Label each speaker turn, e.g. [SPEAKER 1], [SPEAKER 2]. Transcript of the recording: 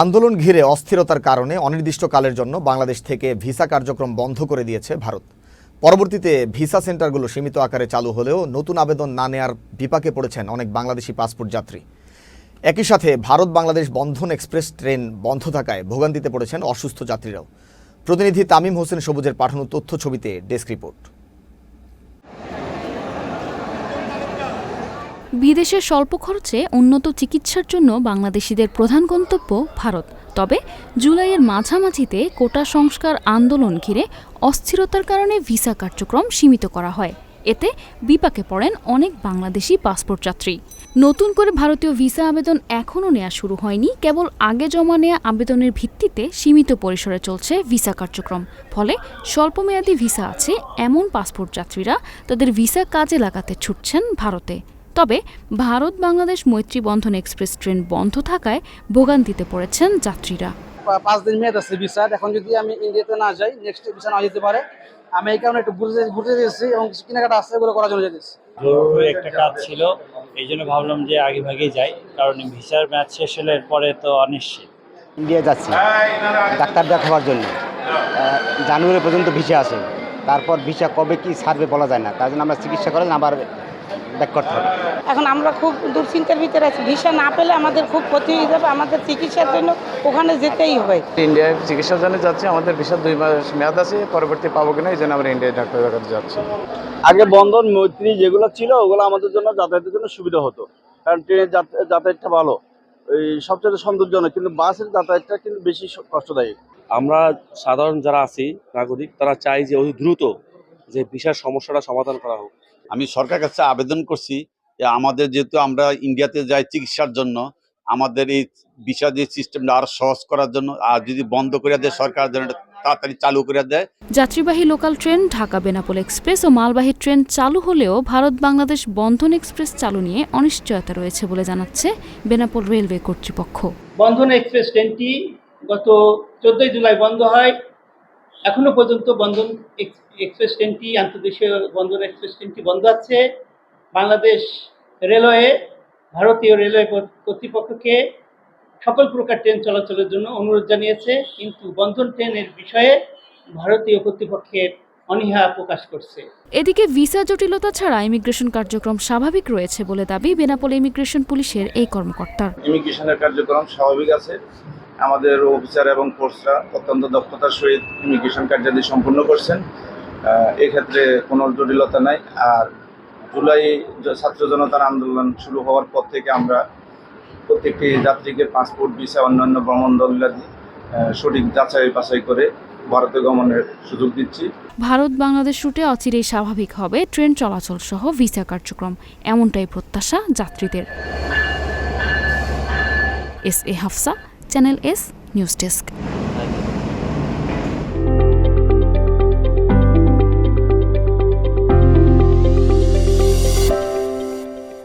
[SPEAKER 1] আন্দোলন ঘিরে অস্থিরতার কারণে অনির্দিষ্টকালের জন্য বাংলাদেশ থেকে ভিসা কার্যক্রম বন্ধ করে দিয়েছে ভারত। পরবর্তীতে ভিসা সেন্টারগুলো সীমিত আকারে চালু হলেও নতুন আবেদন না নেয়ার বিপাকে পড়েছেন অনেক বাংলাদেশি পাসপোর্ট যাত্রী। একই সাথে ভারত বাংলাদেশ বন্ধন এক্সপ্রেস ট্রেন বন্ধ থাকায় ভোগান্তিতে পড়েছেন অসুস্থ যাত্রীরাও। প্রতিনিধি তামিম হোসেন সবুজের পাঠানো তথ্য ছবিতে ডেস্ক রিপোর্ট।
[SPEAKER 2] বিদেশে স্বল্প খরচে উন্নত চিকিৎসার জন্য বাংলাদেশিদের প্রধান গন্তব্য ভারত। তবে জুলাইয়ের মাঝামাঝিতে কোটা সংস্কার আন্দোলন ঘিরে অস্থিরতার কারণে ভিসা কার্যক্রম সীমিত করা হয়। এতে বিপাকে পড়েন অনেক বাংলাদেশি পাসপোর্ট যাত্রী। নতুন করে ভারতীয় ভিসা আবেদন এখনও নেওয়া শুরু হয়নি, কেবল আগে জমা নেওয়া আবেদনের ভিত্তিতে সীমিত পরিসরে চলছে ভিসা কার্যক্রম। ফলে স্বল্পমেয়াদী ভিসা আছে এমন পাসপোর্ট যাত্রীরা তাদের ভিসা কাজে লাগাতে ছুটছেন ভারতে। তবে ভারত বাংলাদেশ মৈত্রী বন্ধন এক্সপ্রেস ট্রেন বন্ধ থাকায় ভোগান্তিতে পড়েছেন যাত্রীরা।
[SPEAKER 3] পাঁচ দিন মেয়াদ আছে ভিসার। এখন যদি আমি ইন্ডিয়াতে না যাই নেক্সট ভিসা না যেতে পারে আমি এই কারণে একটু ঘুরতে ঘুরতে যেতেছি এবং কিছু কেনাকাটা আছে এগুলো করার জন্য যেতেছি।
[SPEAKER 4] জরুরি একটা কাজ ছিল এই জন্য ভাবলাম যে আগে ভাগেই যাই কারণ ভিসার ম্যাচ শেষ হলে পরে তো অনিশ্চিত।
[SPEAKER 5] ইন্ডিয়া যাচ্ছি ডাক্তার দেখাবার জন্য। জানুয়ারি পর্যন্ত ভিসা আছে। তারপর ভিসা কবে কি ছাড়বে বলা যায় না তার জন্য আমরা চিকিৎসা করে আবার ব্যাক করতে হবে।
[SPEAKER 6] এখন আমরা খুব দুশ্চিন্তার ভিতরে আছি। ভিসা না পেলে আমাদের খুব ক্ষতি হয়ে যাবে। আমাদের চিকিৎসার জন্য ওখানে যেতেই হবে
[SPEAKER 7] ইন্ডিয়ায় চিকিৎসার জন্য যাচ্ছি। আমাদের ভিসা দুই মাস মেয়াদ আছে। পরবর্তী পাবো কিনা এই জন্য আমরা ইন্ডিয়ায় ডাক্তার দেখাতে যাচ্ছি।
[SPEAKER 8] আগে বন্ধন মৈত্রী যেগুলো ছিল ওগুলো আমাদের জন্য যাতায়াতের জন্য সুবিধা হতো। কারণ ট্রেনের যাতায়াতটা ভালো। এই সবচেয়ে সৌন্দর্যজনক। কিন্তু বাসের যাতায়াতটা কিন্তু বেশি কষ্টদায়ক।
[SPEAKER 9] আমরা সাধারণ যারা আছি নাগরিক তারা চাই যে অতি দ্রুত যে ভিসার সমস্যাটা সমাধান করা হোক।
[SPEAKER 10] আমি সরকার কাছে আবেদন করছি যে আমাদের যেহেতু আমরা ইন্ডিয়াতে যাই চিকিৎসার জন্য আমাদের এই ভিসা যে সিস্টেমটা আরও সহজ করার জন্য আর যদি বন্ধ করে দেয় সরকার যেন তাড়াতাড়ি চালু করে দেয়।
[SPEAKER 2] যাত্রীবাহী local train Dhaka Benapole express ও মালবাহী ট্রেন চালু হলেও ভারত বাংলাদেশ বন্ধন এক্সপ্রেস চালু নিয়ে অনিশ্চয়তা রয়েছে বলে জানাচ্ছে বেনাপোল রেলওয়ে কর্তৃপক্ষ।
[SPEAKER 11] বন্ধন এক্সপ্রেস ট্রেনটি গত চোদ্দই জুলাই বন্ধ হয়। এখনও পর্যন্ত বন্ধন এক্সপ্রেস ট্রেনটি আন্তর্দেশীয় বন্ধন এক্সপ্রেস ট্রেনটি বন্ধ আছে। বাংলাদেশ রেলওয়ে ভারতীয় রেলওয়ে কর্তৃপক্ষকে সকল প্রকার ট্রেন চলাচলের জন্য অনুরোধ জানিয়েছে কিন্তু বন্ধন ট্রেনের বিষয়ে ভারতীয় কর্তৃপক্ষের অনীহা প্রকাশ করছে।
[SPEAKER 2] এদিকে ভিসা জটিলতা ছাড়া ইমিগ্রেশন কার্যক্রম স্বাভাবিক রয়েছে বলে দাবি বেনাপোল ইমিগ্রেশন পুলিশের এই কর্মকর্তার।
[SPEAKER 7] ইমিগ্রেশনের কার্যক্রম স্বাভাবিক আছে। আমাদের অফিসার এবং ফোর্সরা অত্যন্ত দক্ষতার সহিত ইমিগ্রেশন কার্যাদি সম্পূর্ণ করছেন। এক্ষেত্রে কোনো জটিলতা নাই। আর জুলাই ছাত্র জনতার আন্দোলন শুরু হওয়ার পর থেকে আমরা প্রত্যেকটি যাত্রীকে পাসপোর্ট ভিসা অন্যান্য ভ্রমণ দলিলাদি আহ, সঠিক যাচাই বাছাই করে ভারতে গমনের সুযোগ দিচ্ছি।
[SPEAKER 2] ভারত বাংলাদেশ রুটে অচিরেই স্বাভাবিক হবে ট্রেন চলাচল সহ ভিসা কার্যক্রম। এমনটাই প্রত্যাশা যাত্রীদের। S A Hafsa channel S news desk